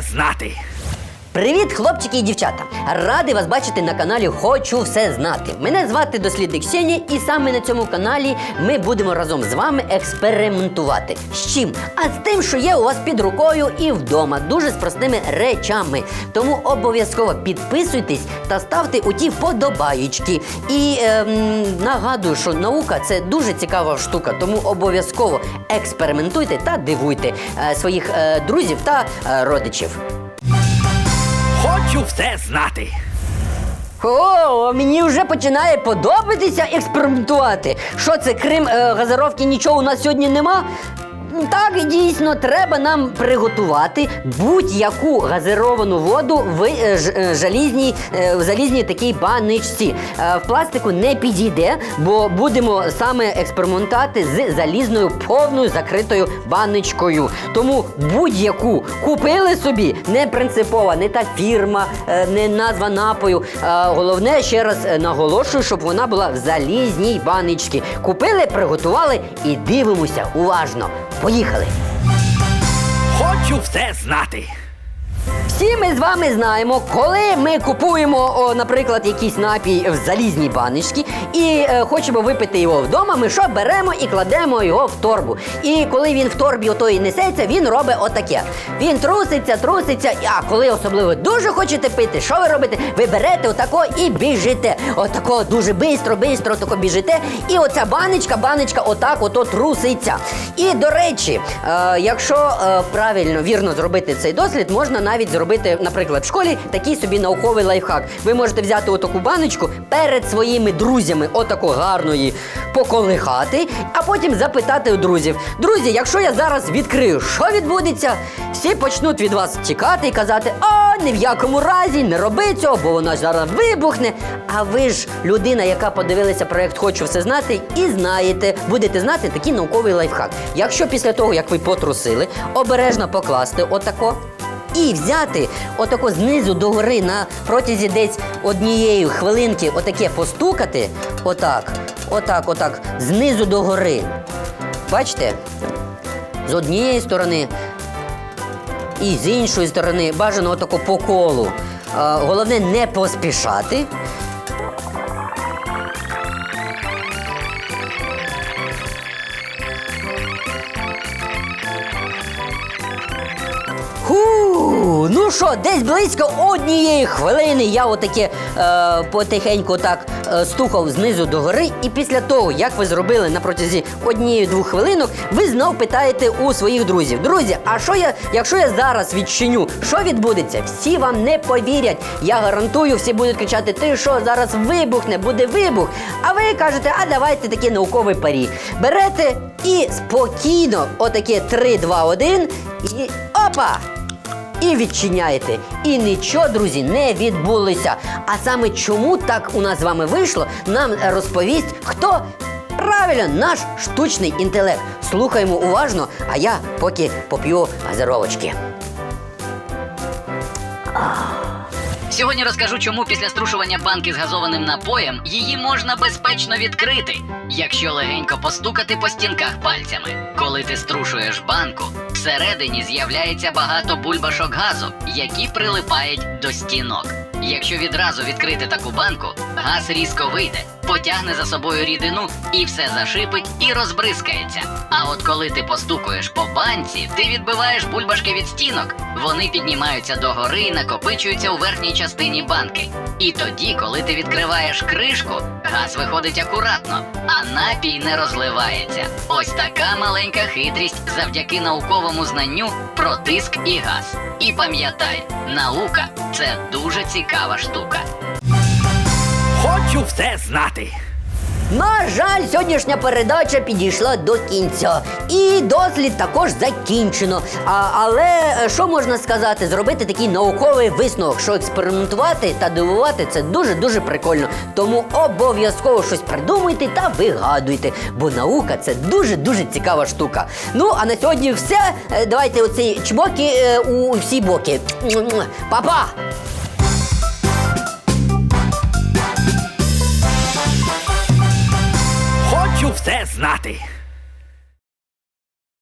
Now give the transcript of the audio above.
знати. Привіт, хлопчики і дівчата! Радий вас бачити на каналі Хочу все знати. Мене звати дослідник Сеня, і саме на цьому каналі ми будемо разом з вами експериментувати. З чим? А з тим, що є у вас під рукою і вдома, дуже з простими речами. Тому обов'язково підписуйтесь та ставте у ті вподобаєчки. І ем, нагадую, що наука це дуже цікава штука, тому обов'язково експериментуйте та дивуйте е, своїх е, друзів та е, родичів. Хочу все знати. О, мені вже починає подобатися експериментувати. Що це, крім е, газировки, нічого у нас сьогодні нема? Так, дійсно, треба нам приготувати будь-яку газировану воду в е, ж- е, залізній, е, в залізній такій баничці. В пластику не підійде, бо будемо саме експериментувати з залізною повною закритою баничкою. Тому будь-яку купили собі, не принципова, не та фірма, не назва напою. Головне, ще раз наголошую, щоб вона була в залізній баничці. Купили, приготували і дивимося уважно. Поїхали! Хочу все знати. Всі ми з вами знаємо, коли ми купуємо, о, наприклад, якийсь напій в залізній баночці і е, хочемо випити його вдома, ми що беремо і кладемо його в торбу. І коли він в торбі ото і несеться, він робить отаке. Він труситься, труситься. А коли особливо дуже хочете пити, що ви робите? Ви берете отако і біжите. Отако дуже бистро, бистро тако біжите. І оця баночка, баночка отак ото труситься. І до речі, е, якщо е, правильно, вірно зробити цей дослід, можна навіть зробити, наприклад, в школі такий собі науковий лайфхак. Ви можете взяти отаку баночку перед своїми друзями, отако гарно її поколихати, а потім запитати у друзів: друзі, якщо я зараз відкрию, що відбудеться? Всі почнуть від вас тікати і казати: а ні в якому разі не роби цього, бо вона зараз вибухне. А ви ж людина, яка подивилася проект Хочу все знати, і знаєте, будете знати такий науковий лайфхак. Якщо після того, як ви потрусили, обережно покласти отако. І взяти отако знизу до гори на протязі десь однієї хвилинки отаке постукати, отак, отак, отак, знизу до гори. Бачите? З однієї сторони і з іншої сторони бажано отако по колу. Головне не поспішати. Що, десь близько однієї хвилини я отаке е, потихеньку так е, стукав знизу до гори, і після того, як ви зробили на протязі однієї-двох хвилинок, ви знов питаєте у своїх друзів: друзі, а що я, якщо я зараз відчиню, що відбудеться? Всі вам не повірять. Я гарантую, всі будуть кричати: ти що, зараз вибухне, буде вибух. А ви кажете, а давайте такі наукові парі. Берете і спокійно, отаке 3, 2, 1, і опа! І відчиняєте. І нічого, друзі, не відбулося. А саме чому так у нас з вами вийшло, нам розповість хто. Правильно, наш штучний інтелект. Слухаємо уважно, а я поки поп'ю газировочки. Сьогодні розкажу, чому після струшування банки з газованим напоєм її можна безпечно відкрити, якщо легенько постукати по стінках пальцями. Коли ти струшуєш банку, всередині з'являється багато бульбашок газу, які прилипають до стінок. Якщо відразу відкрити таку банку, газ різко вийде, потягне за собою рідину і все зашипить і розбризкається. А от коли ти постукуєш по банці, ти відбиваєш бульбашки від стінок. Вони піднімаються догори і накопичуються у верхній частині банки. І тоді, коли ти відкриваєш кришку, газ виходить акуратно, а напій не розливається. Ось така маленька хитрість завдяки науковому знанню про тиск і газ. І пам'ятай, наука це дуже цікава штука. Все знати. На жаль, сьогоднішня передача підійшла до кінця. І дослід також закінчено. А, але е, що можна сказати? Зробити такий науковий висновок, що експериментувати та дивувати це дуже-дуже прикольно. Тому обов'язково щось придумуйте та вигадуйте. Бо наука це дуже-дуже цікава штука. Ну, а на сьогодні все. Е, Давайте оці чмоки е, у всі боки. Па-па! Знати.